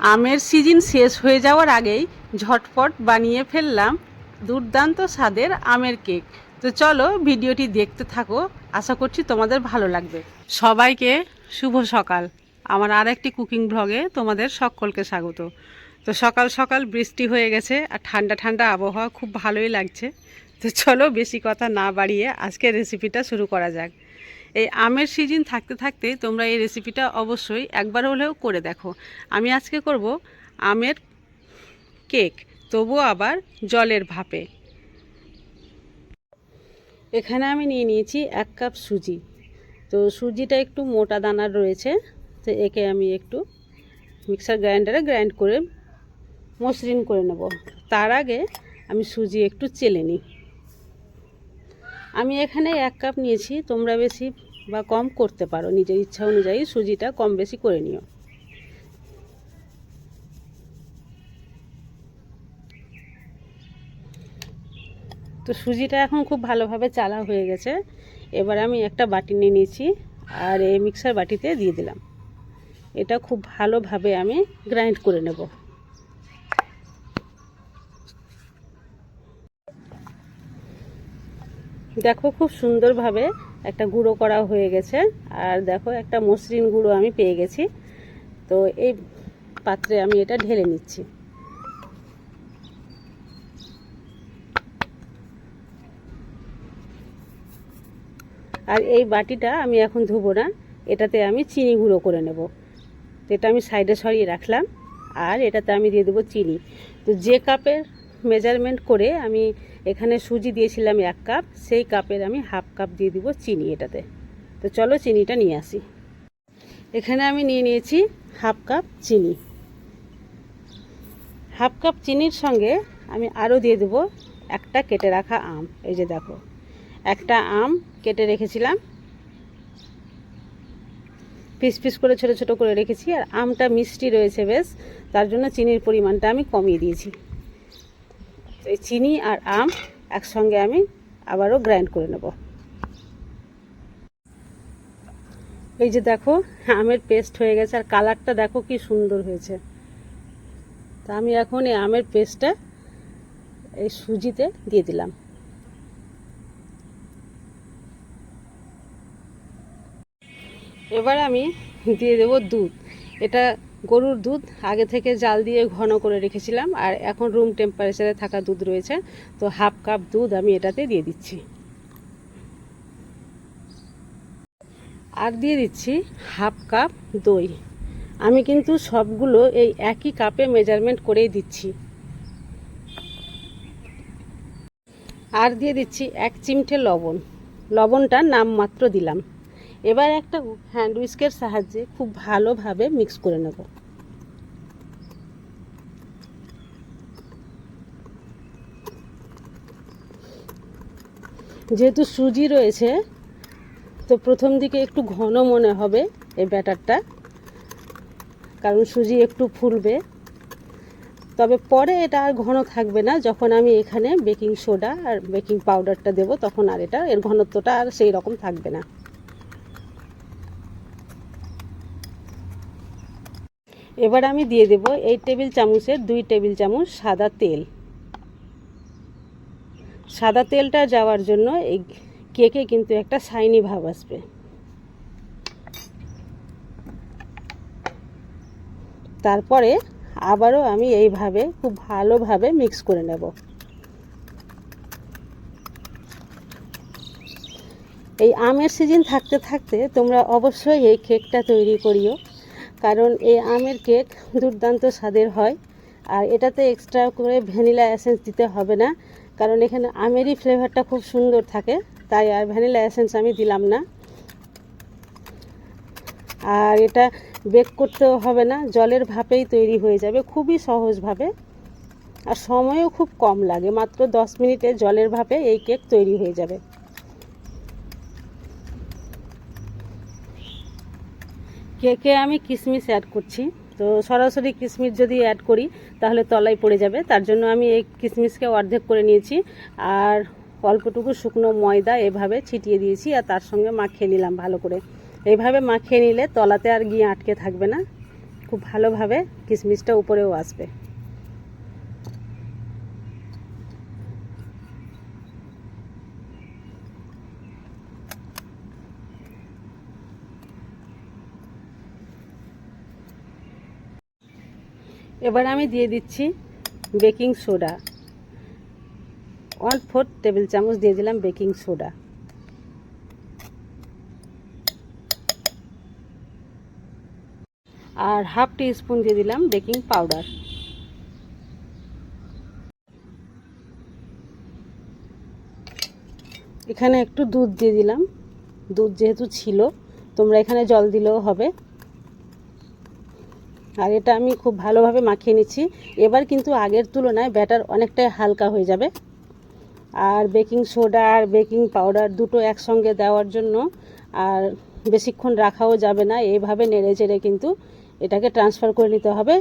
আমের সিজন শেষ হয়ে যাওয়ার আগেই ঝটপট বানিয়ে ফেললাম দুর্দান্ত স্বাদের আমের কেক। তো চলো ভিডিওটি দেখতে থাকো, আশা করছি তোমাদের ভালো লাগবে। সবাইকে শুভ সকাল। আমার আর একটি কুকিং ব্লগে তোমাদের সকলকে স্বাগত। তো সকাল সকাল বৃষ্টি হয়ে গেছে আর ঠান্ডা ঠান্ডা আবহাওয়া খুব ভালোই লাগছে। তো চলো বেশি কথা না বাড়িয়ে আজকে রেসিপিটা শুরু করা যাক। এই আমের সিজন থাকতে থাকতে তোমরা এই রেসিপিটা অবশ্যই একবার হলেও করে দেখো। আমি আজকে করব আমের কেক তবুও আবার জলের ভাপে। এখানে আমি নিয়ে নিয়েছি এক কাপ সুজি। তো সুজিটা একটু মোটা দানার রয়েছে, তো একে আমি একটু মিক্সার গ্রাইন্ডারে গ্রাইন্ড করে মসৃণ করে নেব। তার আগে আমি সুজি একটু চেলে নিই। আমি এখানে এক কাপ নিয়েছি, তোমরা বেশি বা কম করতে পারো। নিজের ইচ্ছা অনুযায়ী সুজিটা কম বেশি করে নিও। তো সুজিটা এখন খুব ভালোভাবে চালা হয়ে গেছে। এবার আমি একটা বাটি নিয়ে নিয়েছি আর এই মিক্সার বাটিতে দিয়ে দিলাম। এটা খুব ভালোভাবে আমি গ্রাইন্ড করে নেব। দেখো খুব সুন্দরভাবে একটা গুঁড়ো করা হয়ে গেছে। আর দেখো একটা মসৃণ গুঁড়ো আমি পেয়ে গেছি। তো এই পাত্রে আমি এটা ঢেলে নিচ্ছি। আর এই বাটিটা আমি এখন ধুবো না, এটাতে আমি চিনি গুঁড়ো করে নেব। এটা আমি সাইডে সরিয়ে রাখলাম, আর এটাতে আমি দিয়ে দেবো চিনি। তো যে কাপের মেজারমেন্ট করে আমি এখানে সুজি দিয়েছিলাম এক কাপ, সেই কাপের আমি হাফ কাপ দিয়ে দিব চিনি এটাতে। তো চলো চিনিটা নিয়ে আসি। এখানে আমি নিয়ে নিয়েছি হাফ কাপ চিনি। হাফ কাপ চিনির সঙ্গে আমি আরও দিয়ে দেবো একটা কেটে রাখা আম। এই যে দেখো, একটা আম কেটে রেখেছিলাম। পিস পিস করে ছোট ছোট করে রেখেছি আর আমটা মিষ্টি রয়েছে বেশ, তার জন্য চিনির পরিমাণটা আমি কমিয়ে দিয়েছি। তো এই চিনি আর আম একসঙ্গে আমি আবারও গ্রাইন্ড করে নেব। এই যে দেখো, আমের পেস্ট হয়ে গেছে আর কালারটা দেখো কি সুন্দর হয়েছে। তা আমি এখন এই আমের পেস্টটা এই সুজিতে দিয়ে দিলাম। এবার আমি দিয়ে দেবো দুধ। এটা গরুর দুধ আগে থেকে জাল দিয়ে ঘন করে রেখেছিলাম, আর এখন রুম টেম্পারেচারে থাকা দুধ রয়েছে, তো হাফ কাপ দুধ আমি এটাতে দিয়ে দিচ্ছি। আর দিয়ে দিচ্ছি হাফ কাপ দই। আমি কিন্তু সবগুলো এই একই কাপে মেজারমেন্ট করেই দিচ্ছি। আর দিয়ে দিচ্ছি এক চিমটে লবণ। লবণটা নামমাত্র দিলাম। এবার একটা হ্যান্ড উইস্কের সাহায্যে খুব ভালোভাবে মিক্স করে নেব। যেহেতু সুজি রয়েছে, তো প্রথম দিকে একটু ঘন মনে হবে এই ব্যাটারটা, কারণ সুজি একটু ফুলবে। তবে পরে এটা আর ঘন থাকবে না, যখন আমি এখানে বেকিং সোডা আর বেকিং পাউডারটা দেব, তখন আর এটা, এর ঘনত্বটা আর সেই রকম থাকবে না। এবার আমি দিয়ে দেব এই টেবিল চামচের দুই টেবিল চামচ সাদা তেল। সাদা তেলটা যাওয়ার জন্য এই কেকে কিন্তু একটা শাইনি ভাব আসবে। তারপরে আবারও আমি এইভাবে খুব ভালোভাবে মিক্স করে নেব। এই আমের সিজন থাকতে থাকতে তোমরা অবশ্যই এই কেকটা তৈরি করিও। কারণ এই আমের কেক দুর্দান্ত স্বাদের হয়। আর এটাতে এক্সট্রা করে ভ্যানিলা এসেন্স দিতে হবে না, কারণ এখানে আমেরই ফ্লেভারটা খুব সুন্দর থাকে, তাই আর ভ্যানিলা এসেন্স আমি দিলাম না। আর এটা বেক করতেও হবে না, জলের ভাপেই তৈরি হয়ে যাবে, খুবই সহজভাবে আর সময়ও খুব কম লাগে, মাত্র দশ মিনিটে জলের ভাপে এই কেক তৈরি হয়ে যাবে। কেকে আমি কিশমিশ অ্যাড করছি। তো সরাসরি কিশমিশ যদি অ্যাড করি, তাহলে তলায় পড়ে যাবে। তার জন্য আমি এই কিশমিশকে অর্ধেক করে নিয়েছি। আর অল্পটুকু শুকনো ময়দা এভাবে ছিটিয়ে দিয়েছি আর তার সঙ্গে মাখিয়ে নিলাম ভালো করে। এইভাবে মাখিয়ে নিলে তলাতে আর গিয়ে আটকে থাকবে না। খুব ভালোভাবে কিশমিশটা উপরেও আসবে। এবার আমি দিয়ে দিচ্ছি baking soda. One fourth table চামচ দিয়ে দিলাম বেকিং সোডা। আর হাফ টি স্পুন দিয়ে দিলাম বেকিং পাউডার। এখানে একটু দুধ দিয়ে দিলাম। দুধ যেহেতু ছিল, তোমরা এখানে জল দিলেও হবে। আর এটা আমি খুব ভালোভাবে মাখিয়ে নিচ্ছি। এবার কিন্তু আগের তুলনায় ব্যাটার অনেকটাই হালকা হয়ে যাবে। আর বেকিং সোডা আর বেকিং পাউডার দুটো একসঙ্গে দেওয়ার জন্য আর বেশিক্ষণ রাখাও যাবে না। এইভাবে নেড়ে চেড়ে কিন্তু এটাকে ট্রান্সফার করে নিতে হবে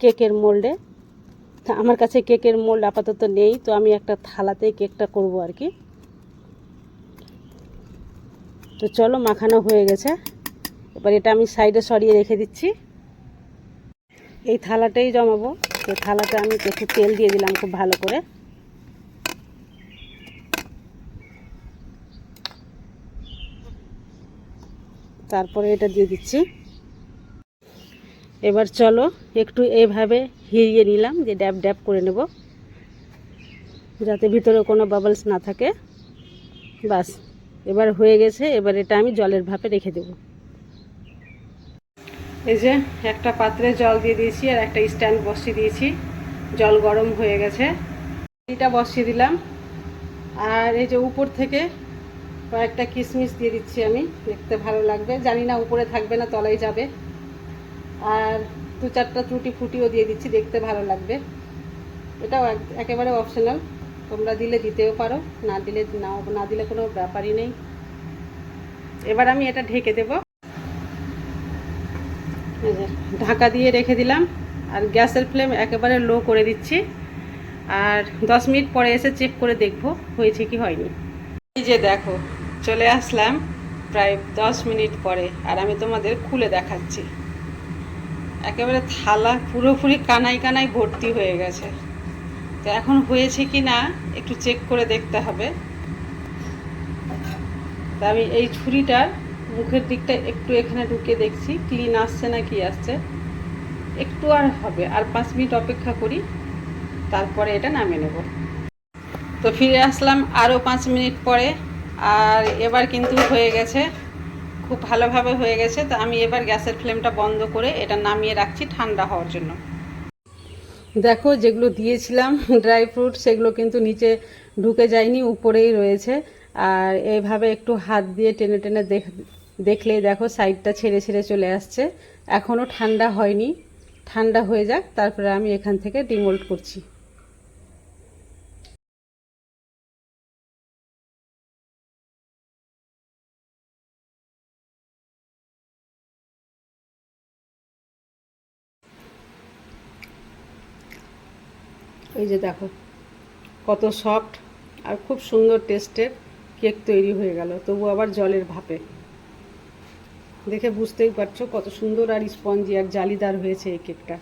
কেকের মোল্ডে আমার কাছে কেকের মোল্ড আপাতত নেই, তো আমি একটা থালাতেই কেকটা করব আর কি। তো চলো, মাখানো হয়ে গেছে। এবার এটা আমি সাইডে সরিয়ে রেখে দিচ্ছি। এই থালাটাই জমাবো। তো থালাতে আমি একটু তেল দিয়ে দিলাম খুব ভালো করে। তারপরে এটা দিয়ে দিচ্ছি। এবার চলো একটু এইভাবে হিরিয়ে নিলাম, যে ড্যাব ড্যাব করে নেব। যাতে ভিতরে কোনো বাবলস না থাকে। বাস, এবার হয়ে গেছে, এবার এটা আমি জলের ভাপে রেখে দেব। এই যে একটা পাত্রে জল দিয়ে দিয়েছি আর একটা স্ট্যান্ড বসিয়ে দিয়েছি। জল গরম হয়ে গেছে। এটা বসিয়ে দিলাম। আর এই যে উপর থেকে কয়েকটা কিশমিশ দিয়ে দিচ্ছি আমি। দেখতে ভালো লাগবে। জানি না উপরে থাকবে না তলায় যাবে। আর দু চারটা ত্রুটি ফুটিও দিয়ে দিচ্ছি। দেখতে ভালো লাগবে। এটাও একেবারে অপশনাল তোমরা দিলে দিতেও পারো। না দিলে না দিলে কোনো ব্যাপারই নেই। এবার আমি এটা ঢেকে দেব। ঢাকা দিয়ে রেখে দিলাম আর গ্যাসের ফ্লেম একেবারে লো করে দিচ্ছি আর দশ মিনিট পরে এসে চেক করে দেখব হয়েছে কি হয়নি। এই যে দেখো, চলে আসলাম প্রায় দশ মিনিট পরে আর আমি তোমাদের খুলে দেখাচ্ছি। একেবারে থালা পুরোপুরি কানাই কানাই ভর্তি হয়ে গেছে। তো এখন হয়েছে কি না একটু চেক করে দেখতে হবে। তা আমি এই ছুরিটার মুখের দিকটা একটু এখানে ঢুকে দেখছি ক্লিন আসছে না কি আসছে। একটু আর হবে, আর পাঁচ মিনিট অপেক্ষা করি, তারপরে এটা নামিয়ে নেব। তো ফিরে আসলাম আরও পাঁচ মিনিট পরে, আর এবার কিন্তু হয়ে গেছে, খুব ভালোভাবে হয়ে গেছে। তো আমি এবার গ্যাসের ফ্লেমটা বন্ধ করে এটা নামিয়ে রাখছি ঠান্ডা হওয়ার জন্য। দেখো যেগুলো দিয়েছিলাম, ড্রাই ফ্রুট সেগুলো কিন্তু নিচে ঢুকে যায়নি, উপরেই রয়েছে। আর এইভাবে একটু হাত দিয়ে টেনে টেনে দেখ দেখলেই দেখো সাইডটা ছেড়ে ছেড়ে চলে আসছে। এখনও ঠান্ডা হয়নি। ঠান্ডা হয়ে যাক, তারপরে আমি এখান থেকে ডিমোল্ড করছি। এই যে দেখো, কত সফট আর খুব সুন্দর টেস্টের কেক তৈরি হয়ে গেল। তবু আবার জলের ভাপে। দেখে বুঝতেই পারছ কত সুন্দর আর স্পঞ্জি আর জালিদার হয়েছে এই কেকটা